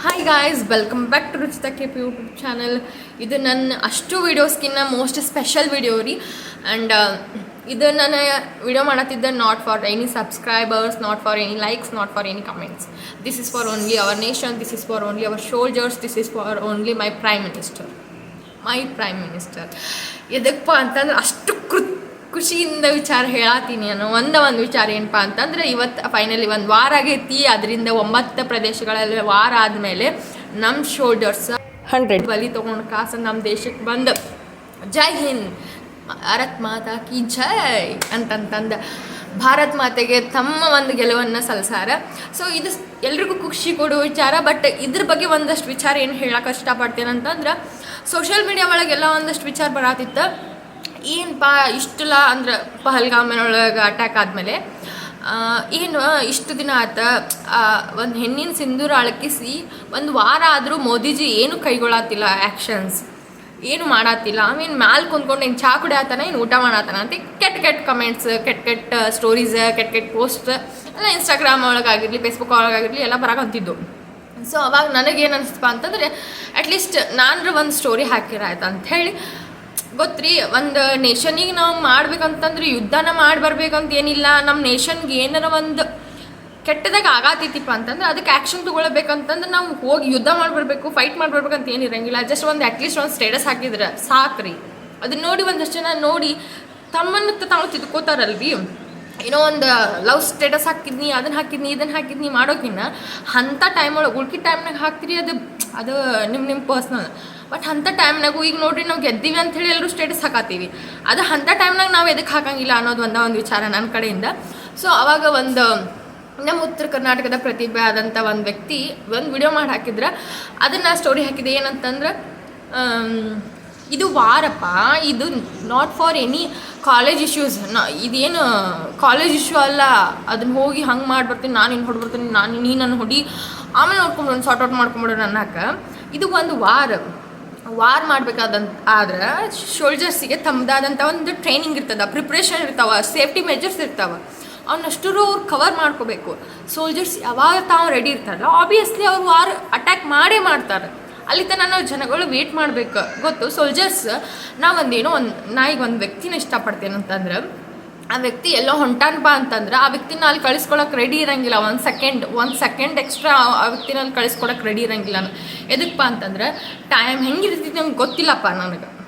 Hi guys welcome back to Ruchita K P YouTube channel ಇದು ನನ್ನ ಅಷ್ಟು ವೀಡಿಯೋಸ್ಕಿನ್ನ ಮೋಸ್ಟ್ ಸ್ಪೆಷಲ್ ವಿಡಿಯೋ ರೀ. ಆ್ಯಂಡ್ ಇದು ನಾನು video ಮಾಡತ್ತಿದ್ದೆ not for any subscribers not for any likes not for any comments this is for only our nation this is for only our soldiers this is for only my prime minister my prime minister ಎದಕ್ಕಪ್ಪ ಅಂತಂದ್ರೆ ಅಷ್ಟು ಖುಷಿಯಿಂದ ವಿಚಾರ ಹೇಳತ್ತೀನಿ ನಾನು ಒಂದ ಒಂದು ವಿಚಾರ ಏನಪ್ಪ ಅಂತಂದ್ರೆ ಇವತ್ತು ಫೈನಲಿ ಒಂದು ವಾರ ಆಗೈತಿ. ಅದರಿಂದ ಒಂಬತ್ತು ಪ್ರದೇಶಗಳಲ್ಲಿ ವಾರ ಆದಮೇಲೆ ನಮ್ಮ ಶೋಲ್ಡರ್ಸ್ ಹಂಡ್ರೆಡ್ ಬಲಿ ತಗೊಂಡು ಕಾಸು ನಮ್ಮ ದೇಶಕ್ಕೆ ಬಂದು. ಜೈ ಹಿಂದ್. ಭಾರತ್ ಮಾತಾ ಕಿ ಜೈ ಅಂತಂತಂದು ಭಾರತ್ ಮಾತೆಗೆ ತಮ್ಮ ಒಂದು ಗೆಲುವನ್ನು ಸಲ್ಲಿಸಾರ ಸೊ ಇದು ಎಲ್ರಿಗೂ ಖುಷಿ ಕೊಡುವ ವಿಚಾರ ಬಟ್ ಇದ್ರ ಬಗ್ಗೆ ಒಂದಷ್ಟು ವಿಚಾರ ಏನು ಹೇಳಕ್ಕೆ ಇಷ್ಟಪಡ್ತೇನೆ ಅಂತಂದ್ರೆ ಸೋಷಿಯಲ್ ಮೀಡಿಯಾ ಒಳಗೆಲ್ಲ ಒಂದಷ್ಟು ವಿಚಾರ ಬರತ್ತಿತ್ತು ಏನಪ್ಪ ಇಷ್ಟಲ್ಲ ಅಂದ್ರೆ ಪಹಲ್ಗಾಮನೊಳಗೆ ಅಟ್ಯಾಕ್ ಆದಮೇಲೆ ಏನು ಇಷ್ಟು ದಿನ ಆತ ಒಂದು ಹೆಣ್ಣಿನ ಸಿಂಧೂರ ಅಳಕಿಸಿ ಒಂದು ವಾರ ಆದರೂ ಮೋದಿಜಿ ಏನು ಕೈಗೊಳ್ಳತ್ತಿಲ್ಲ ಆ್ಯಕ್ಷನ್ಸ್ ಏನು ಮಾಡತ್ತಿಲ್ಲ ಆಮೇಲೆ ಮ್ಯಾಲೆ ಕುಂದ್ಕೊಂಡು ಏನು ಚಾ ಕುಡಿಯತ್ತಾನ ಏನು ಊಟ ಮಾಡತ್ತಾನ ಅಂತ ಕೆಟ್ಟ ಕೆಟ್ಟ ಕಮೆಂಟ್ಸ್ ಕೆಟ್ಟ ಕೆಟ್ಟ ಸ್ಟೋರೀಸ್ ಕೆಟ್ಟ ಕೆಟ್ಟ ಪೋಸ್ಟ್ ಎಲ್ಲ ಇನ್ಸ್ಟಾಗ್ರಾಮ್ ಒಳಗಾಗಿರಲಿ ಫೇಸ್ಬುಕ್ ಒಳಗಾಗಿರಲಿ, ಎಲ್ಲ ಬರಾಕಂತಿದ್ದು ಸೊ ಅವಾಗ ನನಗೇನು ಅನಿಸ್ತಪ್ಪ ಅಂತಂದರೆ ಅಟ್ಲೀಸ್ಟ್ ನಾನು ಒಂದು ಸ್ಟೋರಿ ಹಾಕಿರಾಯ್ತು ಅಂತ ಹೇಳಿ ಗೊತ್ತ್ರಿ, ಒಂದು ನೇಷನಿಗೆ ನಾವು ಮಾಡ್ಬೇಕಂತಂದ್ರೆ ಯುದ್ಧನ ಮಾಡಿ ಬರ್ಬೇಕಂತ ಏನಿಲ್ಲ. ನಮ್ಮ ನೇಷನ್ಗೆ ಏನಾರ ಒಂದು ಕೆಟ್ಟದಾಗ ಆಗತೈತಿಪ್ಪ ಅಂತಂದ್ರೆ ಅದಕ್ಕೆ ಆ್ಯಕ್ಷನ್ ತೊಗೊಳ್ಬೇಕಂತಂದ್ರೆ ನಾವು ಹೋಗಿ ಯುದ್ಧ ಮಾಡ್ಬರ್ಬೇಕು ಫೈಟ್ ಮಾಡ್ಬರ್ಬೇಕಂತ ಏನಿರಂಗಿಲ್ಲ ಜಸ್ಟ್ ಒಂದು ಅಟ್ಲೀಸ್ಟ್ ಒಂದು ಸ್ಟೇಟಸ್ ಹಾಕಿದ್ರೆ ಸಾಕ್ರಿ. ಅದನ್ನ ನೋಡಿ ಒಂದಷ್ಟು ಜನ ನೋಡಿ ತಮ್ಮನ್ನು ತಾವು ತಿದ್ಕೋತಾರಲ್ರಿ. ಏನೋ ಒಂದು ಲವ್ ಸ್ಟೇಟಸ್ ಹಾಕಿದ್ನಿ, ಅದನ್ನ ಹಾಕಿದ್ನಿ, ಇದನ್ನ ಹಾಕಿದ್ನಿ ಮಾಡೋಕಿನ್ನ ಅಂಥ ಟೈಮ್ ಒಳಗೆ, ಉಳ್ಕಿ ಟೈಮ್ನಾಗ ಹಾಕ್ತಿರಿ, ಅದು ಅದು ನಿಮ್ಮ ನಿಮ್ಮ ಪರ್ಸ್ನಲ್ ಬಟ್ ಅಂಥ ಟೈಮ್ನಾಗೂ ಈಗ ನೋಡ್ರಿ ನಾವು ಗೆದ್ದೀವಿ ಅಂತ ಹೇಳಿ ಎಲ್ಲರೂ ಸ್ಟೇಟಸ್ ಹಾಕತ್ತೀವಿ ಅದು ಅಂಥ ಟೈಮ್ನಾಗ ನಾವು ಎದಕ್ಕೆ ಹಾಕಂಗಿಲ್ಲ ಅನ್ನೋದು ಒಂದ ಒಂದು ವಿಚಾರ ನನ್ನ ಕಡೆಯಿಂದ. ಸೊ ಅವಾಗ ಒಂದು, ನಮ್ಮ ಉತ್ತರ ಕರ್ನಾಟಕದ ಪ್ರತಿಭೆ ಆದಂಥ ಒಂದು ವ್ಯಕ್ತಿ ಒಂದು ವಿಡಿಯೋ ಮಾಡಿ ಹಾಕಿದ್ರೆ, ಅದನ್ನು ಸ್ಟೋರಿ ಹಾಕಿದೆ ಏನಂತಂದ್ರೆ ಇದು ವಾರಪ್ಪ, ಇದು not for any college issues ಇದೇನು ಕಾಲೇಜ್ ಇಶ್ಯೂ ಅಲ್ಲ, ಅದನ್ನ ಹೋಗಿ ಹಂಗೆ ಮಾಡ್ಬರ್ತೀನಿ ನಾನು ಇನ್ನು ಹೊಡ್ಬರ್ತೀನಿ ನಾನು ನೀ ನನ್ನ ಹೊಡಿ. ಆಮೇಲೆ ನೋಡ್ಕೊಂಡು ಸಾರ್ಟ್ ಔಟ್ ಮಾಡ್ಕೊಂಬಿಡೋಣ ಅನ್ನಕ ಇದು ಒಂದು ವಾರ, ವಾರ್ ಮಾಡ್ಬೇಕಾದಂತ, ಆದ್ರೆ ಶೋಲ್ಜರ್ಸಿಗೆ ತಮ್ಮದಾದಂಥ ಒಂದು ಟ್ರೈನಿಂಗ್ ಇರ್ತದೆ ಪ್ರಿಪ್ರೇಷನ್ ಇರ್ತಾವ ಸೇಫ್ಟಿ ಮೆಜರ್ಸ್ ಇರ್ತಾವ. ಅವನ್ನಷ್ಟರು ಅವ್ರು ಕವರ್ ಮಾಡ್ಕೋಬೇಕು. ಸೋಲ್ಜರ್ಸ್ ಯಾವಾಗ ತಾವು ರೆಡಿ ಇರ್ತಾರಲ್ಲ ಆಬ್ವಿಯಸ್ಲಿ ಅವ್ರು ವಾರ್ ಅಟ್ಯಾಕ್ ಮಾಡೇ ಮಾಡ್ತಾರೆ. ಅಲ್ಲಿ ತನಕ ಜನಗಳು ವೇಟ್ ಮಾಡ್ಬೇಕು. ಗೊತ್ತು? ಸೋಲ್ಜರ್ಸ್ ನಾವೊಂದೇನೋ ಒಂದು ನಾ ಈಗ ಒಂದು ವ್ಯಕ್ತಿನ ಇಷ್ಟಪಡ್ತೇನೆ ಅಂತಂದ್ರೆ, ಆ ವ್ಯಕ್ತಿ ಎಲ್ಲೋ ಹೊಂಟಾನಪ್ಪ ಅಂತಂದ್ರೆ, ಆ ವ್ಯಕ್ತಿನ ಅಲ್ಲಿ ಕಳಿಸ್ಕೊಳಕ್ಕೆ ರೆಡಿ ಇರಂಗಿಲ್ಲ. ಒಂದು ಸೆಕೆಂಡ್ ಒಂದು ಸೆಕೆಂಡ್ ಎಕ್ಸ್ಟ್ರಾ ಆ ವ್ಯಕ್ತಿನ ಅಲ್ಲಿ ಕಳಿಸ್ಕೊಳಕ್ಕೆ ರೆಡಿ ಇರಂಗಿಲ್ಲ. ಎದಕ್ಕಪ್ಪ ಅಂತಂದ್ರೆ ಟೈಮ್ ಹೆಂಗಿರ್ತೈತಿ ನಂಗೆ ಗೊತ್ತಿಲ್ಲಪ್ಪ ನನಗೆ.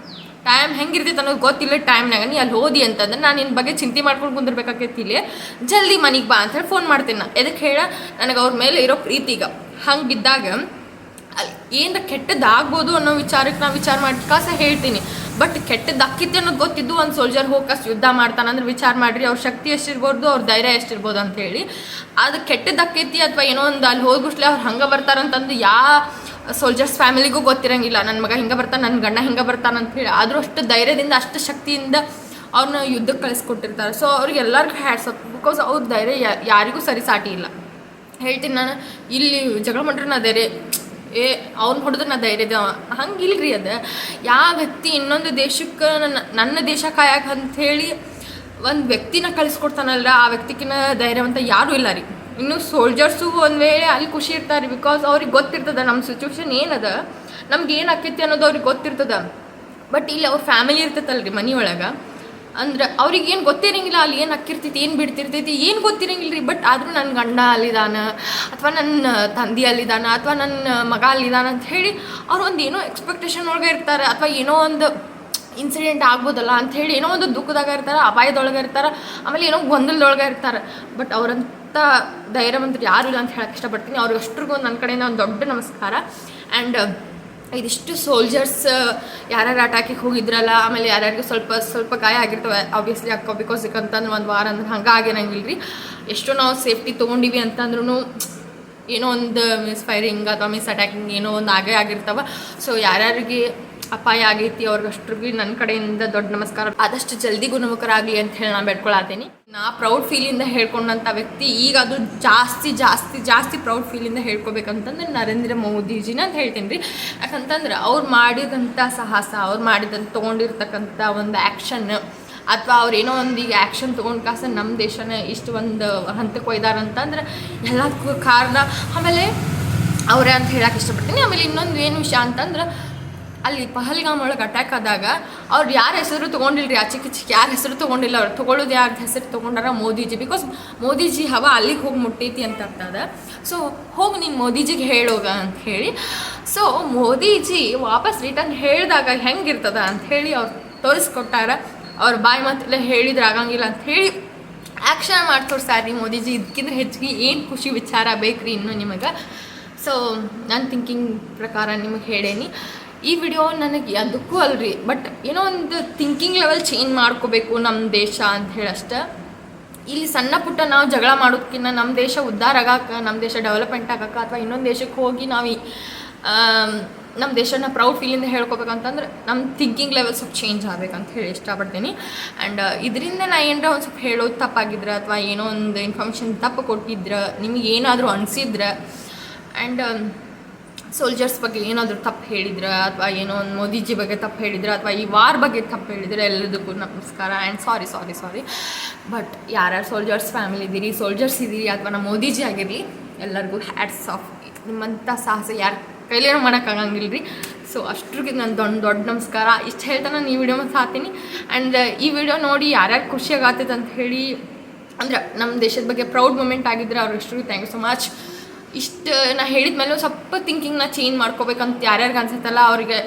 ಟೈಮ್ ಹೆಂಗಿರ್ತೈತೆ ಅನ್ನೋದು ಗೊತ್ತಿಲ್ಲ ಟೈಮ್ನಾಗ ನೀ ಅಲ್ಲಿ ಹೋದಿ ಅಂತಂದ್ರೆ, ನಾನು ನಿನ್ನ ಬಗ್ಗೆ ಚಿಂತೆ ಮಾಡ್ಕೊಂಡು ಕುಂದಿರ್ಬೇಕಾಗೈತಿ ಇಲ್ಲಿ. ಜಲ್ದಿ ಮನೆಗೆ ಬಾ ಅಂತ ಹೇಳಿ ಫೋನ್ ಮಾಡ್ತೀನಿ ನಾನು ಎದಕ್ಕೆ ಹೇಳ? ನನಗೆ ಅವ್ರ ಮೇಲೆ ಇರೋ ಪ್ರೀತಿಗ ಹಂಗೆ ಬಿದ್ದಾಗ ಏನರ ಕೆಟ್ಟದ್ದಾಗ್ಬೋದು ಅನ್ನೋ ವಿಚಾರಕ್ಕೆ ನಾವು ವಿಚಾರ ಮಾಡಿ ಕಾಸ ಹೇಳ್ತೀನಿ. ಬಟ್ ಕೆಟ್ಟದ್ದು ಅಕ್ಕಿತ್ತೆ ಅನ್ನೋದು ಗೊತ್ತಿದ್ದು ಒಂದು ಸೋಲ್ಜರ್ ಹೋಗಿ ಯುದ್ಧ ಮಾಡ್ತಾನೆ ಅಂದ್ರೆ ವಿಚಾರ ಮಾಡಿರಿ, ಅವ್ರ ಶಕ್ತಿ ಎಷ್ಟಿರ್ಬೋದು, ಅವ್ರ ಧೈರ್ಯ ಎಷ್ಟಿರ್ಬೋದು ಅಂತ ಹೇಳಿ. ಅದು ಕೆಟ್ಟದ್ದು ಅಕ್ಕೈತಿ ಅಥವಾ ಏನೋ ಒಂದು ಅಲ್ಲಿ ಹೋಗ್ಬಿಟ್ಲೆ ಅವ್ರು ಹಂಗೆ ಬರ್ತಾರಂತಂದು ಯಾ ಸೋಲ್ಜರ್ಸ್ ಫ್ಯಾಮಿಲಿಗೂ ಗೊತ್ತಿರಂಗಿಲ್ಲ. ನನ್ನ ಮಗ ಹಿಂಗೆ ಬರ್ತಾನೆ ನನ್ನ ಗಂಡ ಹಿಂಗೆ ಬರ್ತಾನೆ ಅಂತ ಹೇಳಿ. ಆದರೂ ಅಷ್ಟು ಧೈರ್ಯದಿಂದ, ಅಷ್ಟು ಶಕ್ತಿಯಿಂದ ಅವ್ರನ್ನ ಯುದ್ಧಕ್ಕೆ ಕಳಿಸ್ಕೊಟ್ಟಿರ್ತಾರೆ. ಸೊ ಅವ್ರಿಗೆ ಎಲ್ಲರಿಗೂ ಹ್ಯಾಟ್ಸ್ ಅಪ್ ಬಿಕಾಸ್ ಅವ್ರ ಧೈರ್ಯ ಯಾರಿಗೂ ಸರಿ ಸಾಟಿ ಇಲ್ಲ. ಹೇಳ್ತೀನಿ ನಾನು, ಇಲ್ಲಿ ಜಗಳ ಮಾಡ್ರೆ ನಾ ಧೈರ್ಯ ಏ, ಅವ್ನು ಹೊಡೆದ್ರೆ ನಾ ಧೈರ್ಯ ಹಂಗಿಲ್ಲ ಹಂಗೆ ಇಲ್ರಿ ಅದು. ಯಾವ ವ್ಯಕ್ತಿ ಇನ್ನೊಂದು ದೇಶಕ್ಕೆ ನನ್ನ ನನ್ನ ದೇಶ ಕಾಯಕ್ಕೆ ಅಂತ ಹೇಳಿ ಒಂದು ವ್ಯಕ್ತಿನ ಕಳಿಸ್ಕೊಡ್ತಾನಲ್ಲ, ಆ ವ್ಯಕ್ತಿಗಿನ ಧೈರ್ಯವಂತ ಯಾರೂ ಇಲ್ಲ ರೀ. ಇನ್ನು ಸೋಲ್ಜರ್ಸು ಒಂದು ವೇಳೆ ಅಲ್ಲಿ ಖುಷಿ ಇರ್ತಾರೆ ಬಿಕಾಸ್ ಅವ್ರಿಗೆ ಗೊತ್ತಿರ್ತದ ನಮ್ಮ ಸಿಚುವೇಶನ್ ಏನದ, ನಮ್ಗೆ ಏನು ಆಕೈತಿ ಅನ್ನೋದು ಅವ್ರಿಗೆ ಗೊತ್ತಿರ್ತದ. ಬಟ್ ಇಲ್ಲಿ ಅವ್ರ ಫ್ಯಾಮಿಲಿ ಇರ್ತೈತಲ್ರಿ ಮನೆ ಒಳಗೆ ಅಂದ್ರೆ ಅವ್ರಿಗೆ ಏನು ಗೊತ್ತಿರಂಗಿಲ್ಲ, ಅಲ್ಲಿ ಏನು ಅಕ್ಕಿರ್ತೈತಿ, ಏನು ಬಿಡ್ತಿರ್ತೈತಿ, ಏನು ಗೊತ್ತಿರಂಗಿಲ್ಲ ರೀ ಬಟ್ ಆದರೂ ನನ್ನ ಗಂಡ ಅಲ್ಲಿದಾನ, ಅಥವಾ ನನ್ನ ತಂದೆ ಅಲ್ಲಿದಾನ, ಅಥವಾ ನನ್ನ ಮಗ ಅಲ್ಲಿದಾನ ಅಂತ ಹೇಳಿ ಅವ್ರು ಒಂದು ಏನೋ ಎಕ್ಸ್ಪೆಕ್ಟೇಷನ್ ಒಳಗೆ ಇರ್ತಾರೆ, ಅಥವಾ ಏನೋ ಒಂದು ಇನ್ಸಿಡೆಂಟ್ ಆಗ್ಬೋದಲ್ಲ ಹೇಳಿ ಏನೋ ಒಂದು ದುಃಖದಾಗ ಇರ್ತಾರೆ, ಅಪಾಯದೊಳಗೆ ಇರ್ತಾರೆ, ಆಮೇಲೆ ಏನೋ ಗೊಂದಲದೊಳಗೆ ಇರ್ತಾರೆ. ಬಟ್ ಅವರಂಥ ಧೈರ್ಯವಂತರು ಯಾರು ಇಲ್ಲ ಅಂತ ಹೇಳಕ್ಕೆ ಇಷ್ಟಪಡ್ತೀನಿ. ಅವ್ರಿಗೆ ಅಷ್ಟ್ರಿಗೂ ನನ್ನ ಕಡೆಯಿಂದ ಒಂದು ದೊಡ್ಡ ನಮಸ್ಕಾರ. ಆ್ಯಂಡ್ ಇದಿಷ್ಟು ಸೋಲ್ಜರ್ಸ್ ಯಾರ್ಯಾರು ಅಟ್ಯಾಕಿಗೆ ಹೋಗಿದ್ರಲ್ಲ, ಆಮೇಲೆ ಯಾರ್ಯಾರಿಗೂ ಸ್ವಲ್ಪ ಸ್ವಲ್ಪ ಗಾಯ ಆಗಿರ್ತವೆ ಆಬ್ವಿಯಸ್ಲಿ ಅಕ್ಕ ಬಿಕಾಸ್ ಇಕ್ಕಂತಂದ್ರೆ ಒಂದು ವಾರ ಅಂದ್ರೆ ಹಂಗೆ ಆಗಿರಂಗಿಲ್ಲ ರೀ ಎಷ್ಟು ನಾವು ಸೇಫ್ಟಿ ತೊಗೊಂಡಿವಿ ಅಂತಂದ್ರೂ ಏನೋ ಒಂದು ಮಿಸ್ ಫೈರಿಂಗ್ ಅಥವಾ ಮಿಸ್ ಅಟ್ಯಾಕಿಂಗ್ ಏನೋ ಒಂದು ಆಗೇ ಆಗಿರ್ತವೆ. ಸೊ ಯಾರ್ಯಾರಿಗೆ ಅಪಾಯ ಆಗೈತಿ ಅವ್ರಿಗಷ್ಟ್ರಿಗೆ ನನ್ನ ಕಡೆಯಿಂದ ದೊಡ್ಡ ನಮಸ್ಕಾರ. ಆದಷ್ಟು ಜಲ್ದಿ ಗುಣಮುಖರಾಗಲಿ ಅಂತ ಹೇಳಿ ನಾನು ಬೇಡ್ಕೊಳತ್ತೀನಿ ನಾ ಪ್ರೌಡ್ ಫೀಲಿಂದ ಹೇಳ್ಕೊಂಡಂಥ ವ್ಯಕ್ತಿ, ಈಗ ಅದು ಜಾಸ್ತಿ ಜಾಸ್ತಿ ಜಾಸ್ತಿ ಪ್ರೌಡ್ ಫೀಲಿಂದ ಹೇಳ್ಕೊಬೇಕಂತಂದ್ರೆ ನರೇಂದ್ರ ಮೋದಿಜಿನ ಅಂತ ಹೇಳ್ತೀನಿ ರೀ. ಯಾಕಂತಂದ್ರೆ ಅವ್ರು ಮಾಡಿದಂಥ ಸಾಹಸ, ಅವ್ರು ಮಾಡಿದಂಥ ತೊಗೊಂಡಿರ್ತಕ್ಕಂಥ ಒಂದು ಆ್ಯಕ್ಷನ್ ಅಥವಾ ಅವ್ರು ಏನೋ ಒಂದು ಈಗ ಆ್ಯಕ್ಷನ್ ತೊಗೊಂಡು ಕಾಸ ನಮ್ಮ ದೇಶನ ಇಷ್ಟು ಒಂದು ಹಂತಕ್ಕೆ ಒಯ್ದಾರಂತಂದ್ರೆ ಎಲ್ಲದಕ್ಕೂ ಕಾರಣ. ಆಮೇಲೆ ಅವರೇ ಅಂತ ಹೇಳಕ್ಕೆ ಇಷ್ಟಪಡ್ತೀನಿ. ಆಮೇಲೆ ಇನ್ನೊಂದು ಏನು ವಿಷಯ ಅಂತಂದ್ರೆ ಅಲ್ಲಿ ಪಹಲ್ಗಾಮ್ ಒಳಗೆ ಅಟ್ಯಾಕ್ ಆದಾಗ ಅವ್ರು ಯಾರ ಹೆಸರು ತೊಗೊಂಡಿಲ್ರಿ? ಆಚೆ ಚಿಕ್ಕ ಯಾರ ಹೆಸರು ತೊಗೊಂಡಿಲ್ಲ. ಅವ್ರು ತೊಗೊಳ್ಳೋದು ಯಾರ ಹೆಸರು ತೊಗೊಂಡಾರ ಮೋದಿಜಿ. ಬಿಕಾಸ್ ಮೋದಿಜಿ ಹವ ಅಲ್ಲಿಗೆ ಹೋಗಿ ಮುಟ್ಟೈತಿ ಅಂತ ಅದ. ಸೊ ಹೋಗಿ ನೀನು ಮೋದಿಜಿಗೆ ಹೇಳೋಗ ಅಂತ ಹೇಳಿ. ಸೊ ಮೋದಿಜಿ ವಾಪಸ್ ರಿಟರ್ನ್ ಹೇಳಿದಾಗ ಹೆಂಗಿರ್ತದ ಅಂತ ಹೇಳಿ ಅವ್ರು ತೋರಿಸ್ಕೊಟ್ಟಾರ. ಅವ್ರ ಬಾಯಿ ಮಾತೆಲ್ಲ ಹೇಳಿದ್ರೆ ಆಗಂಗಿಲ್ಲ ಅಂತ ಹೇಳಿ ಆ್ಯಕ್ಷನ್ ಮಾಡಿ ರೀ ಮೋದಿಜಿ. ಇದಕ್ಕಿಂತ ಹೆಚ್ಚಿಗೆ ಏನು ಖುಷಿ ವಿಚಾರ ಬೇಕು ರೀ ಇನ್ನು ನಿಮಗೆ? ಸೊ ನನ್ನ ಥಿಂಕಿಂಗ್ ಪ್ರಕಾರ ನಿಮಗೆ ಹೇಳೇನಿ. ಈ ವಿಡಿಯೋ ನನಗೆ ಅದಕ್ಕೂ ಅಲ್ರಿ ಬಟ್ ಏನೋ ಒಂದು ಥಿಂಕಿಂಗ್ ಲೆವೆಲ್ ಚೇಂಜ್ ಮಾಡ್ಕೋಬೇಕು ನಮ್ಮ ದೇಶ ಅಂತ ಹೇಳಿ ಇಲ್ಲಿ ಸಣ್ಣ ಪುಟ್ಟ ನಾವು ಜಗಳ ಮಾಡೋದಕ್ಕಿಂತ ನಮ್ಮ ದೇಶ ಉದ್ಧಾರ ಆಗಾಕ ನಮ್ಮ ದೇಶ ಡೆವಲಪ್ಮೆಂಟ್ ಆಗಕ್ಕೆ ಅಥವಾ ಇನ್ನೊಂದು ದೇಶಕ್ಕೆ ಹೋಗಿ ನಾವು ನಮ್ಮ ದೇಶನ ಪ್ರೌಡ್ ಫೀಲಿಂದ ಹೇಳ್ಕೊಬೇಕಂತಂದ್ರೆ ನಮ್ಮ ಥಿಂಕಿಂಗ್ ಲೆವೆಲ್ ಸ್ವಲ್ಪ ಚೇಂಜ್ ಆಗ್ಬೇಕಂತ ಹೇಳಿ ಇಷ್ಟಪಡ್ತೀನಿ. ಆ್ಯಂಡ್ ಇದರಿಂದ ನಾ ಏನರ ಒಂದು ಸ್ವಲ್ಪ ಹೇಳೋದು ತಪ್ಪಾಗಿದ್ರೆ ಅಥವಾ ಏನೋ ಒಂದು ಇನ್ಫಾರ್ಮೇಷನ್ ತಪ್ಪು ಕೊಟ್ಟಿದ್ರೆ, ನಿಮಗೆ ಏನಾದರೂ ಅನಿಸಿದ್ರೆ ಆ್ಯಂಡ್ ಸೋಲ್ಜರ್ಸ್ ಬಗ್ಗೆ ಏನಾದರೂ ತಪ್ಪು ಹೇಳಿದ್ರೆ? ಅಥವಾ ಏನೋ ಒಂದು ಮೋದಿಜಿ ಬಗ್ಗೆ ತಪ್ಪು ಹೇಳಿದ್ರೆ? ಅಥವಾ ಈ ವಾರ್ ಬಗ್ಗೆ ತಪ್ಪು ಹೇಳಿದ್ರೆ? ಎಲ್ಲದಕ್ಕೂ ನಮಸ್ಕಾರ. And sorry sorry sorry but ಯಾರ್ಯಾರು ಸೋಲ್ಜರ್ಸ್ ಫ್ಯಾಮಿಲಿ ಇದ್ದೀರಿ ಸೋಲ್ಜರ್ಸ್ ಇದ್ದೀರಿ, ಅಥವಾ ನಮ್ಮ ಮೋದಿಜಿ ಆಗಿರಲಿ, ಎಲ್ಲರಿಗೂ ಹ್ಯಾಟ್ಸ್ ಆಫ್ ನಿಮ್ಮಂಥ ಸಾಹಸ ಯಾರ ಕೈಲೇನೂ ಮಾಡೋಕ್ಕಾಗಂಗಿಲ್ಲ ರೀ ಸೊ ಅಷ್ಟ್ರಿಗೆ ನಾನು ದೊಡ್ಡ ದೊಡ್ಡ ನಮಸ್ಕಾರ. ಇಷ್ಟು ಹೇಳ್ತಾ ನಾನು ಈ ವಿಡಿಯೋ ಮತ್ತು ಹಾಕ್ತೀನಿ. ಆ್ಯಂಡ್ ಈ ವಿಡಿಯೋ ನೋಡಿ ಯಾರ್ಯಾರು ಖುಷಿಯಾಗತ್ತೈತೆ ಅಂತ ಹೇಳಿ, ಅಂದ್ರೆ ನಮ್ಮ ದೇಶದ ಬಗ್ಗೆ ಪ್ರೌಡ್ ಮೂಮೆಂಟ್ ಆಗಿದ್ದರೆ ಅವ್ರಿಗೆ ಥ್ಯಾಂಕ್ ಯು ಸೊ ಮಚ್ ಇಷ್ಟು, ನಾ ಹೇಳಿದ ಮೇಲೆ ಸ್ವಲ್ಪ ಥಿಂಕಿಂಗ್ನ ಚೇಂಜ್ ಮಾಡ್ಕೋಬೇಕಂತ ಯಾರ್ಯಾರಿಗೆ ಅನ್ಸುತ್ತಲ್ಲ, ಅವರಿಗೆ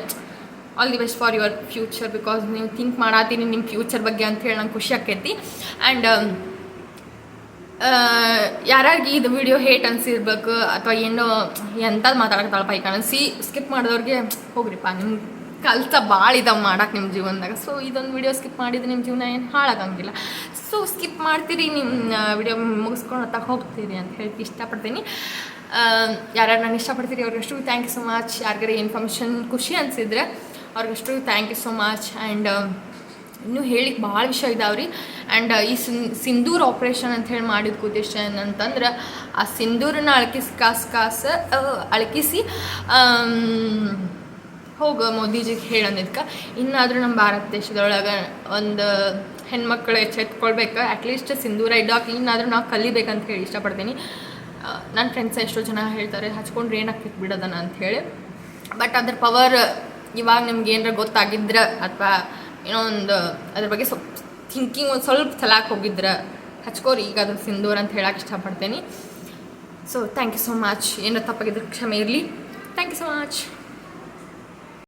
all the best for your future because ನೀವು ಥಿಂಕ್ ಮಾಡಾತೀನಿ ನಿಮ್ಮ ಫ್ಯೂಚರ್ ಬಗ್ಗೆ ಅಂತ ಹೇಳಿ ನಂಗೆ ಖುಷಿ ಆಕೈತಿ ಆ್ಯಂಡ್ ಯಾರ್ಯಾರಿಗೆ ಇದು ವಿಡಿಯೋ ಹೇಟ್ ಅನ್ಸಿರ್ಬೇಕು ಅಥವಾ ಏನೋ ಎಂಥದ್ದು ಮಾತಾಡಕ್ತಾಳಪ್ಪ ಈ ಕಣಸಿ ಸ್ಕಿಪ್ ಮಾಡಿದವ್ರಿಗೆ, ಹೋಗ್ರಿಪ್ಪ ನಿಮ್ಮ ಕಲ್ತ ಭಾಳ ಇದಾವೆ ಮಾಡಕ್ಕೆ ನಿಮ್ಮ ಜೀವನದಾಗ. ಸೊ ಇದೊಂದು ವಿಡಿಯೋ ಸ್ಕಿಪ್ ಮಾಡಿದ್ರೆ ನಿಮ್ಮ ಜೀವನ ಏನು ಹಾಳಾಗಂಗಿಲ್ಲ. ಸೊ ಸ್ಕಿಪ್ ಮಾಡ್ತೀರಿ ನಿಮ್ಮ ವಿಡಿಯೋ ಮುಗಿಸ್ಕೊಂಡು ಹೋಗ್ತೀರಿ ಅಂತ ಹೇಳಿ ಇಷ್ಟಪಡ್ತೀನಿ. ಯಾರ್ಯಾರು ನಾನು ಇಷ್ಟಪಡ್ತೀರಿ ಅವ್ರಿಗಷ್ಟು ಥ್ಯಾಂಕ್ ಯು ಸೊ ಮಚ್ ಯಾರಿಗಾರ ಇನ್ಫಾರ್ಮೇಷನ್ ಖುಷಿ ಅನಿಸಿದ್ರೆ ಅವ್ರಿಗಷ್ಟು thank you so much and ಇನ್ನೂ ಹೇಳಿಕ್ಕೆ ಭಾಳ ವಿಷಯ ಇದಾವೆ ರೀ ಆ್ಯಂಡ್ ಈ ಸಿನ್ ಸಿಂಧೂರ್ ಆಪ್ರೇಷನ್ ಅಂತ ಹೇಳಿ ಮಾಡಿದ ಉದ್ದೇಶ ಏನಂತಂದ್ರೆ, ಆ ಸಿಂಧೂರನ್ನ ಅಳಕಿಸಿ, ಕಾಸ್, ಕಾಸ ಅಳಕಿಸಿ ಹೋಗ ಮೋದಿಜಿಗೆ ಹೇಳೋದಕ್ಕೆ ಇನ್ನಾದರೂ ನಮ್ಮ ಭಾರತ ದೇಶದೊಳಗೆ ಒಂದು ಹೆಣ್ಮಕ್ಳು ಎಚ್ಚೆತ್ಕೊಳ್ಬೇಕು. ಅಟ್ಲೀಸ್ಟ್ ಸಿಂಧೂರ ಇಡೋಕೆ ಇನ್ನಾದರೂ ನಾವು ಕಲಿಬೇಕಂತ ಹೇಳಿ ಇಷ್ಟಪಡ್ತೀನಿ. ನನ್ನ ಫ್ರೆಂಡ್ಸ್ ಎಷ್ಟೋ ಜನ ಹೇಳ್ತಾರೆ, ಹಚ್ಕೊಂಡ್ರೆ ಏನಾಗ್ತಿತ್ತು ಬಿಡೋದನ ಅಂತ ಹೇಳಿ. ಬಟ್ ಅದ್ರ ಪವರ್ ಇವಾಗ ನಿಮ್ಗೆ ಏನಾರ ಗೊತ್ತಾಗಿದ್ರೆ ಅಥವಾ ಏನೋ ಒಂದು ಅದ್ರ ಬಗ್ಗೆ ಸ್ವಲ್ಪ ಥಿಂಕಿಂಗ್ ಒಂದು ಸ್ವಲ್ಪ ತಲಾಕ್ ಹೋಗಿದ್ರೆ, ಹಚ್ಕೋರಿ, ಈಗ ಅದನ್ನು ಸಿಂಧೂರ್ ಅಂತ ಹೇಳಕ್ಕೆ ಇಷ್ಟಪಡ್ತೇನೆ. So thank you so much ಏನಾರ ತಪ್ಪಾಗಿದ್ರೆ ಕ್ಷಮೆ ಇರಲಿ. Thank you so much